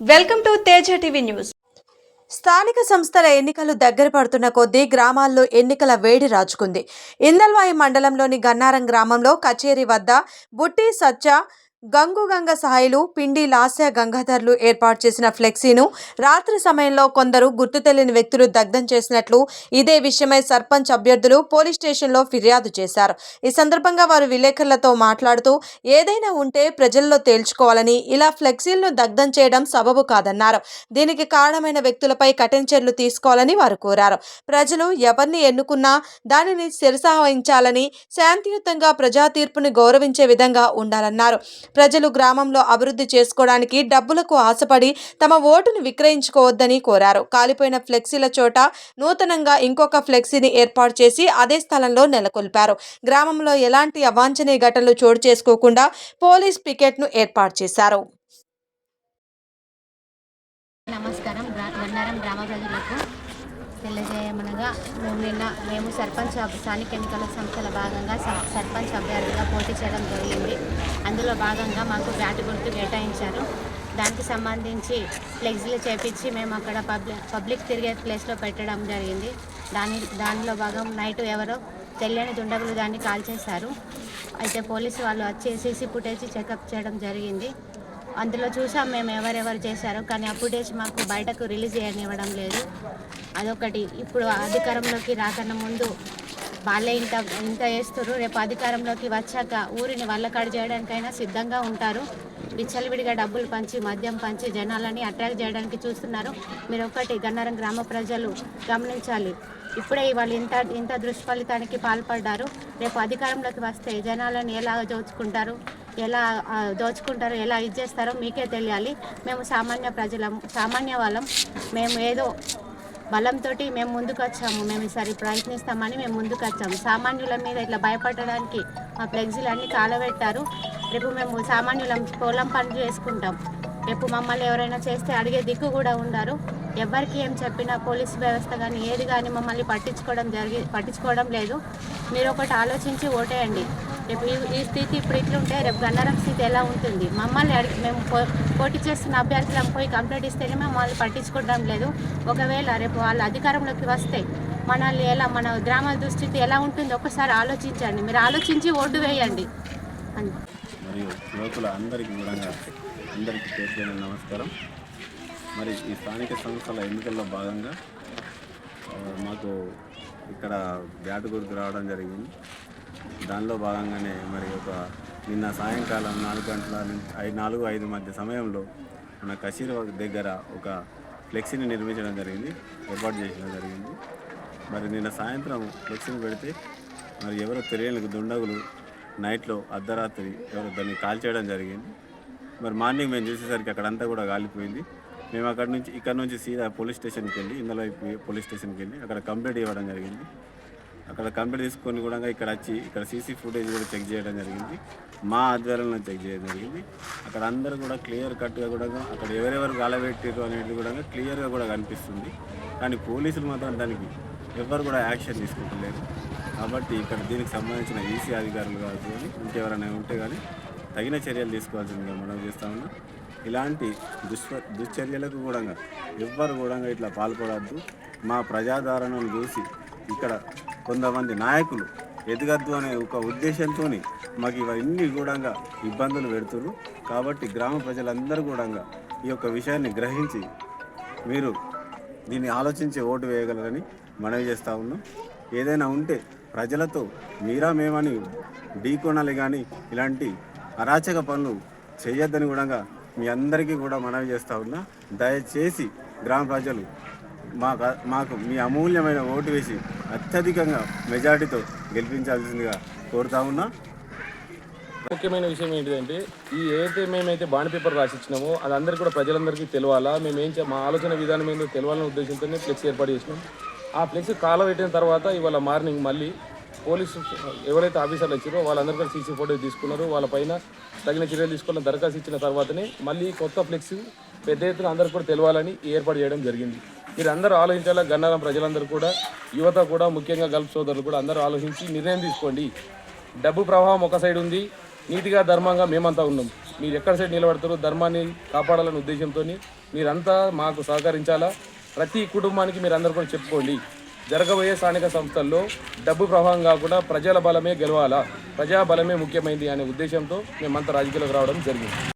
Welcome to Teja TV news. స్థానిక సంస్థల ఎన్నికలు దగ్గర పడుతున్న కొద్దీ గ్రామాల్లో ఎన్నికల వేడి రాచుకుంది ఇందల్వాయి మండలంలోని గన్నారం గ్రామంలో కచేరీ వద్ద బుట్టి సత్య గంగుగంగ సాయిలు పిండి లాస్య గంగాధర్లు ఏర్పాటు చేసిన ఫ్లెక్సీను రాత్రి సమయంలో కొందరు గుర్తు తెలియని వ్యక్తులు దగ్ధం చేసినట్లు ఇదే విషయమై సర్పంచ్ అభ్యర్థులు పోలీస్ స్టేషన్లో ఫిర్యాదు చేశారు. ఈ సందర్భంగా వారు విలేకరులతో మాట్లాడుతూ ఏదైనా ఉంటే ప్రజల్లో తేల్చుకోవాలని ఇలా ఫ్లెక్సీలను దగ్ధం చేయడం సబబు కాదన్నారు. దీనికి కారణమైన వ్యక్తులపై కఠిన చర్యలు తీసుకోవాలని వారు కోరారు. ప్రజలు ఎవరిని ఎన్నుకున్నా దానిని శిరసావహించాలని శాంతియుతంగా ప్రజా తీర్పుని గౌరవించే విధంగా ఉండాలన్నారు. ప్రజలు గ్రామంలో అభివృద్ధి చేసుకోవడానికి డబ్బులకు ఆశపడి తమ ఓటును విక్రయించుకోవద్దని కోరారు. కాలిపోయిన ఫ్లెక్సీల చోట నూతనంగా ఇంకొక ఫ్లెక్సీని ఏర్పాటు చేసి అదే స్థలంలో నెలకొల్పారు. గ్రామంలో ఎలాంటి అవాంఛనీయ ఘటనలు చోటు చేసుకోకుండా పోలీస్ పికెట్ను ఏర్పాటు చేశారు. నమస్కారం. గన్నారం గ్రామ ప్రజలకు తెలియజేయమనగా మేము నిన్న మేము సర్పంచ్ స్థానిక ఎన్నికల సంస్థల భాగంగా సర్పంచ్ అభ్యర్థిగా పోటీ చేయడం జరిగింది. అందులో భాగంగా మాకు బ్యాట్ గుర్తు కేటాయించారు. దానికి సంబంధించి ఫ్లెక్సీలు చేపించి మేము అక్కడ పబ్లిక్ పబ్లిక్ తిరిగే ప్లేస్లో పెట్టడం జరిగింది. దాని దానిలో భాగం నైట్ ఎవరో తెలియని దుండగులు దాన్ని కాల్చేశారు. అయితే పోలీసు వాళ్ళు వచ్చి సీసీ ఫుటేజ్ చెకప్ చేయడం జరిగింది. అందులో చూసాం మేము ఎవరెవరు చేశారో కానీ ఆ ఫుటేజ్ మాకు బయటకు రిలీజ్ చేయనివ్వడం లేదు. అదొకటి. ఇప్పుడు అధికారంలోకి రాకన్నా ముందు వాళ్ళే ఇంత ఇంత వేస్తారు రేపు అధికారంలోకి వచ్చాక ఊరిని వల్లకాడు చేయడానికైనా సిద్ధంగా ఉంటారు. విచ్చలవిడిగా డబ్బులు పంచి మద్యం పంచి జనాలని అట్రాక్ట్ చేయడానికి చూస్తున్నారు. మీరు ఒకటి గన్నారం గ్రామ ప్రజలు గమనించాలి. ఇప్పుడే వాళ్ళు ఇంత ఇంత దుష్ఫలితానికి పాల్పడ్డారు. రేపు అధికారంలోకి వస్తే జనాలను ఎలా దోచుకుంటారు? ఎలా దోచుకుంటారో ఎలా ఇచ్చేస్తారో మీకే తెలియాలి. మేము సామాన్య ప్రజలం సామాన్య వాళ్ళం. మేము ఏదో బలంతో మేము ముందుకు వచ్చాము మేము ఈసారి ప్రయత్నిస్తామని మేము ముందుకు వచ్చాము సామాన్యుల మీద ఇట్లా భయపడడానికి మా ఫ్లెక్సీలు అన్నీ కాలబెట్టారు. రేపు మేము సామాన్యులం పొలం పని చేసుకుంటాం. రేపు మమ్మల్ని ఎవరైనా చేస్తే అడిగే దిక్కు కూడా ఉండరు. ఎవరికి ఏం చెప్పినా పోలీస్ వ్యవస్థ కానీ ఏది కానీ మమ్మల్ని పట్టించుకోవడం జరిగి పట్టించుకోవడం లేదు. మీరు ఒకటి ఆలోచించి ఓటేయండి. రేపు ఈ ఈ స్థితి ఇప్పుడు ఇట్లుంటే రేపు గన్నారం స్థితి ఎలా ఉంటుంది? మమ్మల్ని అడిగి మేము పో- పోటీ చేస్తున్న అభ్యర్థులను పోయి కంప్లైంట్ ఇస్తేనే మమ్మల్ని పట్టించుకోవడం లేదు. ఒకవేళ రేపు వాళ్ళ అధికారంలోకి వస్తే మనల్ని ఎలా మన గ్రామ దుస్థితి ఎలా ఉంటుందో? ఒకసారి ఆలోచించండి. మీరు ఆలోచించి ఓటు వేయండి. మరియు యువకుల అందరికీ కూడా అందరికీ పేరు నమస్కారం. మరి ఈ స్థానిక సంస్థల ఎన్నికల్లో భాగంగా మాకు ఇక్కడ బ్యాట్ గుర్తు రావడం జరిగింది. దానిలో భాగంగానే మరి ఒక నిన్న సాయంకాలం నాలుగు గంటల నుంచి ఐదు నాలుగు ఐదు మధ్య సమయంలో మన కశీర్ దగ్గర ఒక ఫ్లెక్సీని నిర్మించడం జరిగింది. ఏర్పాటు చేయడం జరిగింది. మరి నిన్న సాయంత్రం ఫ్లెక్సీని పెడితే మరి ఎవరో తెలియని దుండగులు నైట్లో అర్ధరాత్రి ఎవరో దాన్ని కాల్చేయడం జరిగింది. మరి మార్నింగ్ మేము చూసేసరికి అక్కడంతా కూడా కాలిపోయింది. మేము అక్కడ నుంచి ఇక్కడ నుంచి సీదా పోలీస్ స్టేషన్కి వెళ్ళి ఇందులో పోలీస్ స్టేషన్కి వెళ్ళి అక్కడ కంప్లైంట్ ఇవ్వడం జరిగింది. అక్కడ కంప్లైంట్ తీసుకొని కూడా ఇక్కడ వచ్చి ఇక్కడ సీసీ ఫుటేజ్ కూడా చెక్ చేయడం జరిగింది. మా ఆధ్వర్యంలో చెక్ చేయడం జరిగింది. అక్కడ అందరూ కూడా క్లియర్ కట్గా కూడా అక్కడ ఎవరెవరు గాలబెట్టారు అనేది కూడా క్లియర్గా కూడా కనిపిస్తుంది. కానీ పోలీసులు మాత్రం దానికి ఎవరు కూడా యాక్షన్ తీసుకుంటలేరు. కాబట్టి ఇక్కడ దీనికి సంబంధించిన ఈసీ అధికారులు కావచ్చు కానీ ఇంకెవరైనా ఉంటే కానీ తగిన చర్యలు తీసుకోవాల్సిందిగా మనం చేస్తా ఉన్నాం. ఇలాంటి దుష్ప దుశ్చర్యలకు కూడా ఎవ్వరు కూడా ఇట్లా పాల్పడద్దు. మా ప్రజాదరణను చూసి ఇక్కడ కొంతమంది నాయకులు ఎదగద్దు అనే ఒక ఉద్దేశంతో మాకు ఇవన్నీ కూడా ఇబ్బందులు పెడుతురు కాబట్టి గ్రామ ప్రజలందరూ కూడా ఈ యొక్క విషయాన్ని గ్రహించి మీరు దీన్ని ఆలోచించి ఓటు వేయగలరని మనవి చేస్తూ ఉన్నాం. ఏదైనా ఉంటే ప్రజలతో మీరా మేమని ఢీకొనాలి కానీ ఇలాంటి అరాచక పనులు చేయొద్దని కూడా మీ అందరికీ కూడా మనవి చేస్తూ ఉన్నా దయచేసి గ్రామ ప్రజలు మాకు మాకు మీ అమూల్యమైన ఓటు వేసి అత్యధికంగా మెజార్టీతో గెలిపించాల్సిందిగా కోరుతా ఉన్నా. ముఖ్యమైన విషయం ఏంటిదంటే ఈ ఏదైతే మేమైతే బాండ్ పేపర్ రాసి ఇచ్చినామో అది అందరికీ కూడా ప్రజలందరికీ తెలవాలా మేము ఏం చే- మా ఆలోచన విధానం ఏందో తెలవాలనే ఉద్దేశంతోనే ఫ్లెక్స్ ఏర్పాటు చేసినాం. ఆ ఫ్లెక్స్ కాలం పెట్టిన తర్వాత ఇవాళ మార్నింగ్ మళ్ళీ పోలీసు ఎవరైతే ఆఫీసర్లు వచ్చారో వాళ్ళందరూ కూడా సీసీ ఫోటో తీసుకున్నారు. వాళ్ళ పైన తగిన చర్యలు తీసుకోవాలని దరఖాస్తు ఇచ్చిన తర్వాతనే మళ్ళీ కొత్త ఫ్లెక్స్ పెద్ద ఎత్తున అందరికీ కూడా తెలవాలని ఏర్పాటు చేయడం జరిగింది. మీరు అందరూ ఆలోచించాలా? గన్నారం ప్రజలందరూ కూడా యువత కూడా ముఖ్యంగా గల్ఫ్ సోదరులు కూడా అందరూ ఆలోచించి నిర్ణయం తీసుకోండి. డబ్బు ప్రవాహం ఒక సైడ్ ఉంది. నీతిగా ధర్మంగా మేమంతా ఉన్నాం. మీరు ఎక్కడ సైడ్ నిలబడతారో ధర్మాన్ని కాపాడాలనే ఉద్దేశంతో మీరంతా మాకు సహకరించాలా? ప్రతి కుటుంబానికి మీరు అందరు కూడా చెప్పుకోండి. జరగబోయే స్థానిక సంస్థల్లో డబ్బు ప్రభావం కాకుండా ప్రజల బలమే గెలవాలా? ప్రజా బలమే ముఖ్యమైనది అనే ఉద్దేశంతో మేమంతా రాజకీయాలకు రావడం జరిగింది.